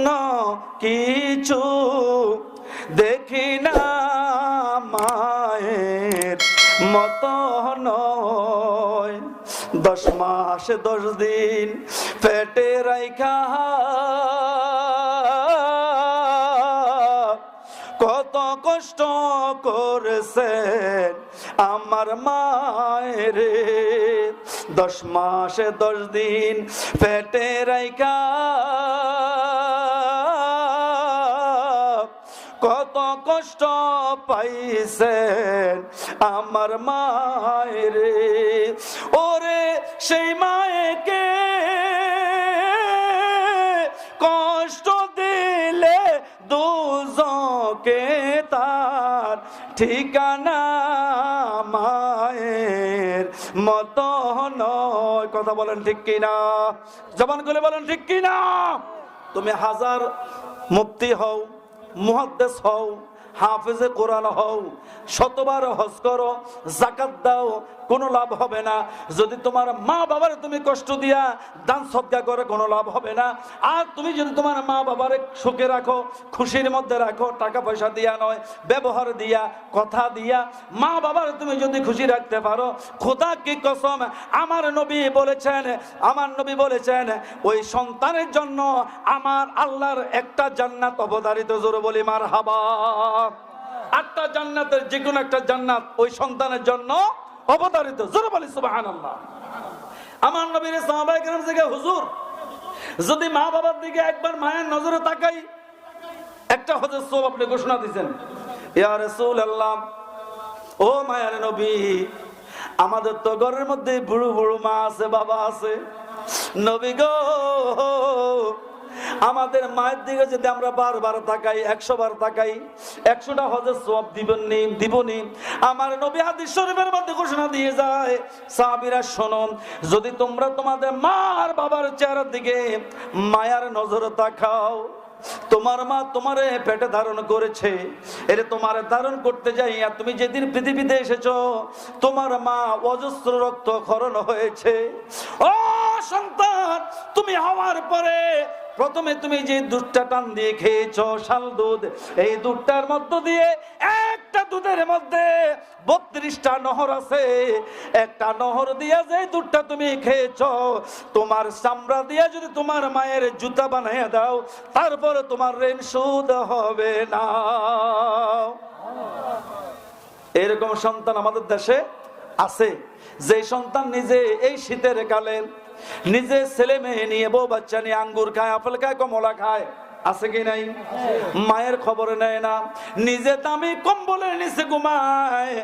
অন্য কিছু দেখি না মায়ের মতো নয়। দশ মাস, দশ দিন পেটে রাইখা। কত কষ্ট করেছেন আমার মায়ের। দশ মাসে, দশ দিন পেটে রাইখা। পাইছেন আমার মায়ের। ওরে সেই মায়েকে কষ্ট দিলে দুজকে তার ঠিকানা মায়ের মত নয়। কথা বলেন ঠিক কিনা? জবান করে বলেন ঠিক কিনা? তুমি হাজার মুক্তি হও, মুহাদ্দেস হও হাফেজে কোরআন হও, শতবার হজ করো জাকাত দাও, কোনো লাভ হবে না। যদি তোমার মা বাবার তুমি কষ্ট দিয়া দান সদ্গা করে, কোনো লাভ হবে না। আর তুমি যদি তোমার মা বাবার সুখে রাখো, খুশির মধ্যে রাখো, টাকা পয়সা দিয়া নয়, ব্যবহার দিয়া, কথা দিয়া, মা বাবার তুমি যদি খুশি রাখতে পারো, খোদা কি কসম, আমার নবী বলেছেন, আমার নবী বলেছেন, ওই সন্তানের জন্য আমার আল্লাহর একটা জান্নাত অবধারিত। জোর বলি মার হাবা আটটা জান্নাতের যে কোনো একটা জান্নাত ওই সন্তানের জন্য অবতারিত। জোরে বলি সুবাহান আমার নবীর থেকে হুজুর, যদি মা বাবার দিকে একবার মায়ের নজরে তাকাই, একটা হজের সব আপনি ঘোষণা দিয়েছেন, ইয়া রাসূল আল্লাহ ও মায়ের নবী, আমাদের তো ঘরের মধ্যে বুড়ো বুড়ো মা আছে, বাবা আছে। নবী গো আমাদের মায়ের দিকে যদি আমরা বারবার তাকাই, একশো বার তাকাই, একশোটা হজের সব দিবনি দিবনি। আমার নবী হাদিস শরীফের মধ্যে ঘোষণা দিয়ে যায়, সাহাবীরা, শোনো, যদি তোমরা তোমাদের মা আর বাবার চেহারার দিকে মায়ার নজর তাকাও, তোমার মা তোমারে পেটে ধারণ করেছে, এরে তোমার ধারণ করতে যাই, আর তুমি যেদিন পৃথিবীতে এসেছ, তোমার মা অজস্র রক্ত খরণ হয়েছে। ও সন্তান, তুমি হওয়ার পরে প্রথমে তুমি যে দুধটা টান দিয়ে খেয়েছ, শাল দুধ, এই দুধটার মধ্য দিয়ে একটা দুধের মধ্যে বত্রিশটা নহর আছে। একটা নহর দিয়ে যে দুধটা তুমি খেয়েছ, তোমার চামড়া দিয়ে যদি তোমার মায়ের জুতা বানাইয়া দাও, তারপরে তোমার ঋণ সুদ হবে না। এরকম সন্তান আমাদের দেশে আছে। যে সন্তান নিজে এই শীতের কালে নিজে ছেলে মেয়ে নিয়ে, বউ বাচ্চা নিয়ে আঙ্গুর খায়, আপেল খায়, কমলা খায়, আছে কি নাই? মায়ের খবর নেয় না। নিজে দামি কম্বলের নিচে ঘুমায়,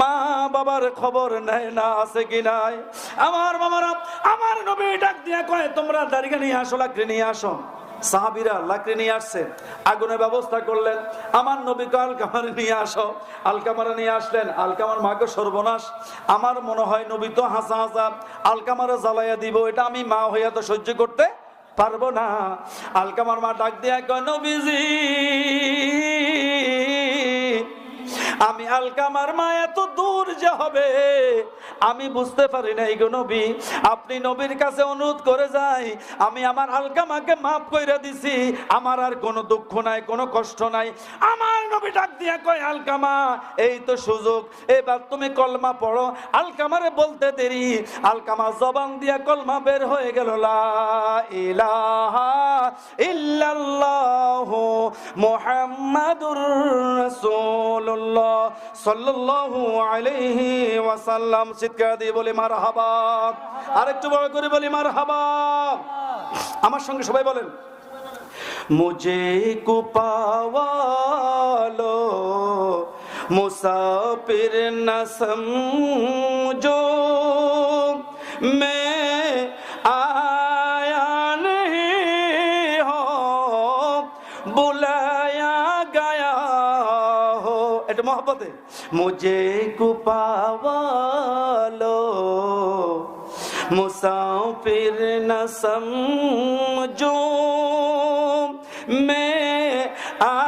মা বাবার খবর নেয় না, আছে কি নাই? আমার বাবারা, আমার নবী ডাক দিয়া কয়, তোমরা দাঁড়িয়ে নিয়ে আসো, লাকড়ি নিয়ে আসো। সাহাবিরা লাকড়ি নিয়ে আসছেন আগুনের ব্যবস্থা করলেন। আমার নবীকে আলকামারে নিয়ে আসো। আলকামারে নিয়ে আসলেন। আলকামার মাকে সর্বনাশ। আমার মনে হয় নবী তো হাসা হাসা আলকামারে জ্বালাইয়া দিব, এটা আমি মা হইয়া তো সহ্য করতে পারব না। আলকামার মা ডাক দিয়া নবীজি। আমি আলকামার মা এত দূর যে হবে। আমি বুঝতে পারি না গো নবী, আপনি নবীর কাছে অনুরোধ করে যাই। আমি আমার আলকামাকে মাফ কইরা দিছি, আমার আর কোনো দুঃখ নাই, কোনো কষ্ট নাই। আমার নবী ডাক দিয়া কয়, আলকামা, এই তো সুযোগ, এবার তুমি কলমা পড়ো। আলকামারে বলতে দেরি, আলকামা জবান দিয়া কলমা বের হয়ে গেল, লা ইলাহা ইল্লাল্লাহু মুহাম্মাদুর সাল্লাল্লাহু আলাইহি ওয়াসাল্লাম চিৎকার দিয়ে বড় করে বলি আমার সঙ্গে সবাই বলেন, মুঝে কুপাওয়ালো মুসাফির না জো মে मोहब्बत है। मुझे कुपावालो मुसाफिर न समझो। मैं आ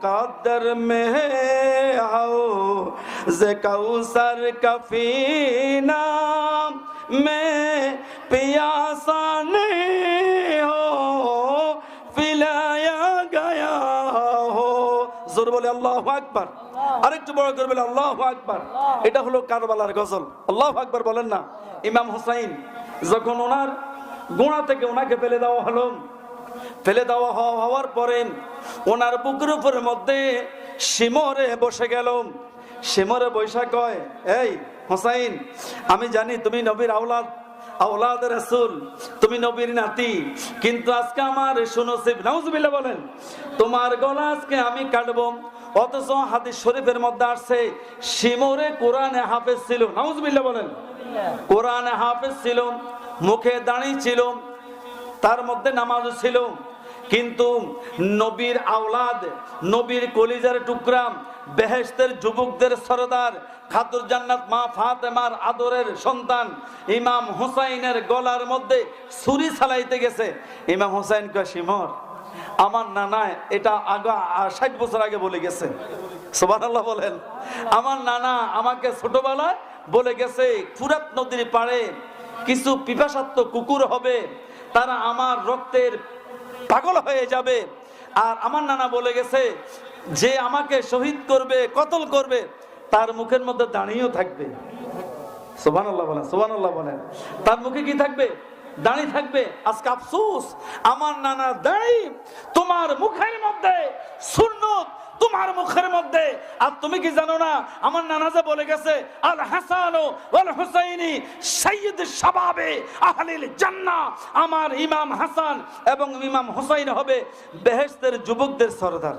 मुकद्दर में है आओ जे कौसर कफीना मैं पियासा नहीं हो পিলায়া গায়া হো জোর বলে আল্লাহ আকবার আরেকটু বড় করে বলে আল্লাহ আকবার এটা হলো কারবালার গজল আল্লাহ আকবার বলেন না ইমাম হুসাইন যখন ওনার গোড়া থেকে ওনাকে ফেলে দেওয়া হলো ফেলে দেওয়া হওয়া- হওয়ার পরে ওনার বুকের উপরের মধ্যে শিমরে বসে গেল। শিমরে বৈশা কয়, এই হোসাইন, আমি জানি তুমি নবীর আওলাদ আওলাদ রাসূল, তুমি নবীর নাতি, কিন্তু আজকে আমার শুনোসিব নাউজুবিল্লাহ বলেন, তোমার গলা আজকে আমি কাটবো, অথচ হাদিস শরীফের মধ্যে আসছে, শিমরে কোরআনে হাফেজ ছিল। নাউজুবিল্লাহ বলেন, কোরআনে হাফেজ ছিল, মুখে দাঁড়িয়ে ছিল তার মধ্যে নামাজও ছিল। কিন্তু নবীর আওলাদ, নবীর কলিজার টুকরা বেহেস্তের যুবকদের সরদার খাতুর জান্নাত মা ফাতেমার আদরের সন্তান, ইমাম হুসাইনের গলার মধ্যে ছুরি চালাইতে গেছে। ইমাম হুসাইন কাশিমর আমার নানা এটা আগা, ষাট বছর আগে বলে গেছে। সোবানাল্লাহ বলেন। আমার নানা আমাকে ছোটবেলায় বলে গেছে ফুরাত নদীর পাড়ে কিছু পিপাসাত্ম কুকুর হবে তারা আমার রক্তের পাগল হয়ে যাবে। আর আমার নানা বলে গেছে, যে আমাকে শহীদ করবে, কতল করবে, তার মুখের মধ্যে দাঁড়িয়েও থাকবে। বলেন বলেন। তার মুখে কি থাকবে? দাঁড়িয়ে থাকবে। আজকে আফসোস, আমার নানা দাঁড়ি তোমার মুখের মধ্যে সুন্নত তোমার মুখের মধ্যে। আর তুমি কি জানো না আমার নানাজা বলে গেছে আল হাসান ওয়াল হুসাইনি সাইয়্যিদ শাবাবে আহলিল জান্নাহ। আমার ইমাম হাসান এবং ইমাম হুসাইন হবে বেহেশতের যুবকদের সরদার।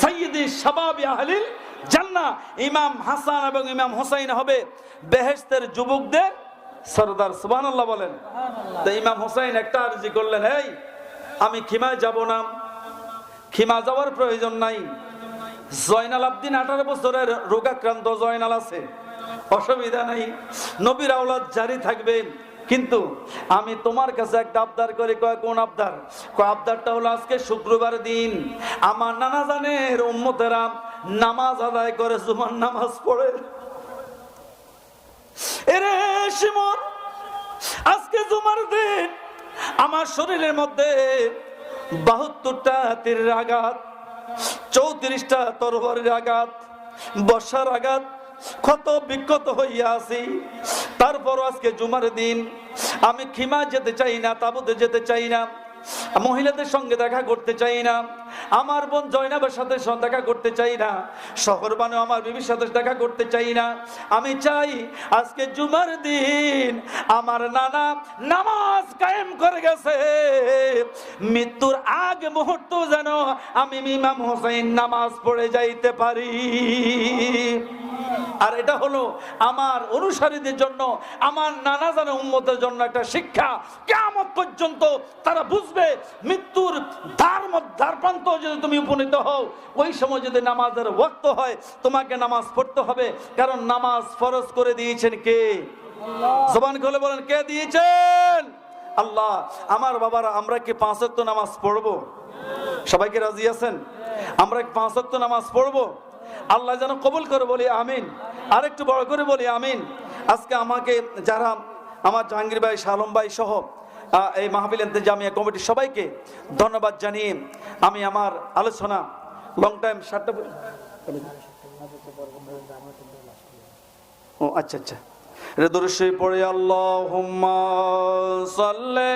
সাইয়্যিদি শাবাবি আহলিল জান্নাহ। ইমাম হাসান এবং ইমাম হুসাইন হবে বেহেশতের যুবকদের সরদার। সুবহানাল্লাহ বলেন। তো ইমাম হুসাইন একটা আরজি করলেন এই আমি খিমায় যাব না? খিমা যাওয়ার প্রয়োজন নাই। জয়নাল আবদিন আঠারো বছরের রোগাক্রান্ত জয়নাল আছে। অসুবিধা নাই। নবীর আওলাদ জারি থাকবেন কিন্তু আমি তোমার কাছে একটা আবদার করে। কয়, কোন আবদার? কয়, আবদারটা হলো আজকে শুক্রবার দিন। আমার নানা জানের উম্মতেরা নামাজ আদায় করে, জুমার নামাজ পড়ে। এরে শিমন, আজকে জুমার দিন আমার শরীরের মধ্যে বাহাত্তরটা হাতের আঘাত, চৌত্রিশটা তরবারের আঘাত, বর্ষার আঘাত, ক্ষত বিক্ষত হইয়া আছি। তারপর আজকে জুমার দিন, আমি খিমা যেতে চাই না, তাবুতে যেতে চাই না। মহিলাদের সঙ্গে দেখা করতে চাই না। আমার বোন জয়নাবের সাথে দেখা করতে চাই না। শহর বানু আমার বিবির সাথে দেখা করতে চাই না। আমি চাই আজকে জুমার দিন আমার নানা নামাজ কায়েম করে গেছে। মৃত্যুর আগ মুহূর্ত যেন আমি ইমাম হোসেন নামাজ পড়ে যাইতে পারি। আর এটা হলো আমার অনুসারীদের জন্য আমার নানা জানা উন্মতের জন্য একটা শিক্ষা। কেমন পর্যন্ত তারা বুঝবে মৃত্যুর ধার দ্বার প্রান্ত যদি তুমি উপনীত হও ওই সময় যদি নামাজের ওয়াক্ত হয় তোমাকে নামাজ পড়তে হবে। কারণ নামাজ ফরজ করে দিয়েছেন কে? জবান খুলে বলেন কে দিয়েছেন? আল্লাহ আমার বাবারা আমরা কি পাঁচ নামাজ পড়ব? সবাইকে রাজি আছেন? আমরা কি পাঁচ নামাজ পড়ব? আল্লাহ যেন কবুল করে বলি আমিন। আরেকটু বড় করে বলি আমিন। আজকে আমাকে যারা আমার জাহাঙ্গীর ভাই সালম ভাই সহ এই মাহবিল জামিয়া কমিটির সবাইকে ধন্যবাদ জানিয়ে আমি আমার আলোচনা লং টাইম সাতটা ও আচ্ছা আচ্ছা। রেদুরশে পড়ে আল্লাহ সাল্লে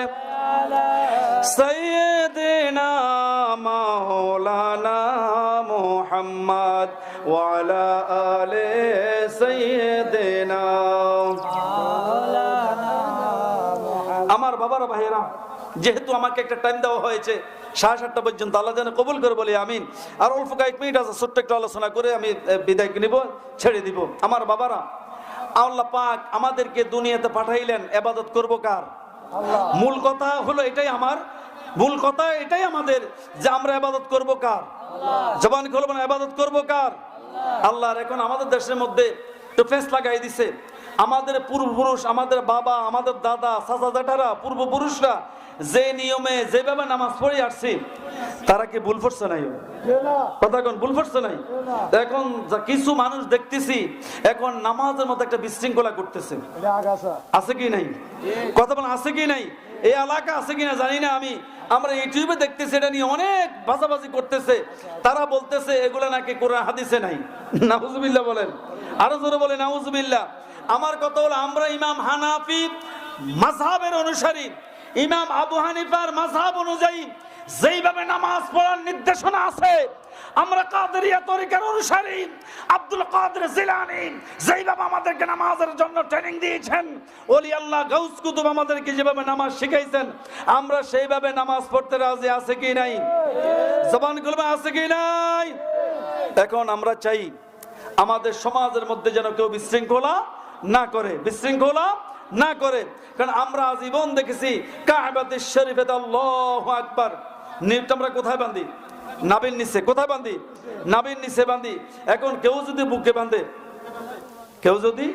সাইয়েদিনা মাহলানা محمد وعلى آل سيدنا আমার বাবারা ভাইয়েরা যেহেতু আমাকে একটা টাইম দেওয়া হয়েছে সাড়ে সাতটা পর্যন্ত আল্লাহ যেন কবুল করে বলি আমিন আর অল্প কয়েক মিনিট আছে ছোট্ট একটু আলোচনা করে আমি এ, বিদায় নিব ছেড়ে দিব আমার বাবারা আল্লাহ পাক আমাদেরকে দুনিয়াতে পাঠাইলেন এবাদত করব কার মূল কথা হলো এটাই আমার মূল কথা এটাই আমাদের যে আমরা এবাদত করব কার জবান খুলব না এবাদত করব কার? আল্লাহর এখন আমাদের দেশের মধ্যে তো ফেস লাগাই দিছে। আমাদের পূর্বপুরুষ আমাদের বাবা আমাদের দাদা চাচা জাটারা পূর্বপুরুষরা যে নিয়মে যেভাবে নামাজ পড়ে আসছে তারা কি ভুল পড়ছে নাই? কথা ভুল পড়ছে নাই? এখন কিছু মানুষ দেখতেছি এখন নামাজের মধ্যে একটা বিশৃঙ্খলা করতেছে আছে কি নাই? কথা বলেন আছে কি নাই? এই এলাকা আছে কিনা জানি না আমি। আমরা ইউটিউবে দেখতেছি, এটা নিয়ে অনেক বাজাবাজি করতেছে। তারা বলতেছে, এগুলো নাকি কোরআন, হাদিসে নাই। নাউজুবিল্লাহ বলেন। আরও জোরে বলেন, নাউজুবিল্লাহ। আমার কথা হলো, আমরা ইমাম হানাফি মাযহাবের অনুসারী। ইমাম আবু হানিফার মাযহাব অনুযায়ী, যেইভাবে নামাজ পড়ার নির্দেশনা আছে আমরা কাদেরিয়া তরিকার অনুসারী। আব্দুল কাদের জিলানি যেইভাবে আমাদেরকে নামাজের জন্য ট্রেনিং দিয়েছেন, ওলি আল্লাহ গাউস কুতুব আমাদেরকে যেভাবে নামাজ শিখাইছেন, আমরা সেইভাবে নামাজ পড়তে রাজি আছে কি নাই? জবান খুলবে আছে কি নাই? এখন আমরা চাই আমাদের সমাজের মধ্যে যেন কেউ বিশৃঙ্খলা না করে, বিশৃঙ্খলা না করে। কারণ আমরা জীবন দেখেছি কাবাতে শরীফে আল্লাহ আকবার। নিট আমরা কোথায় বান্ধি নাবিন নিচে কোথায় বান্ধি নাবিন নিচে বান্ধি এখন কেউ যদি বুকে বাঁধে কেউ যদি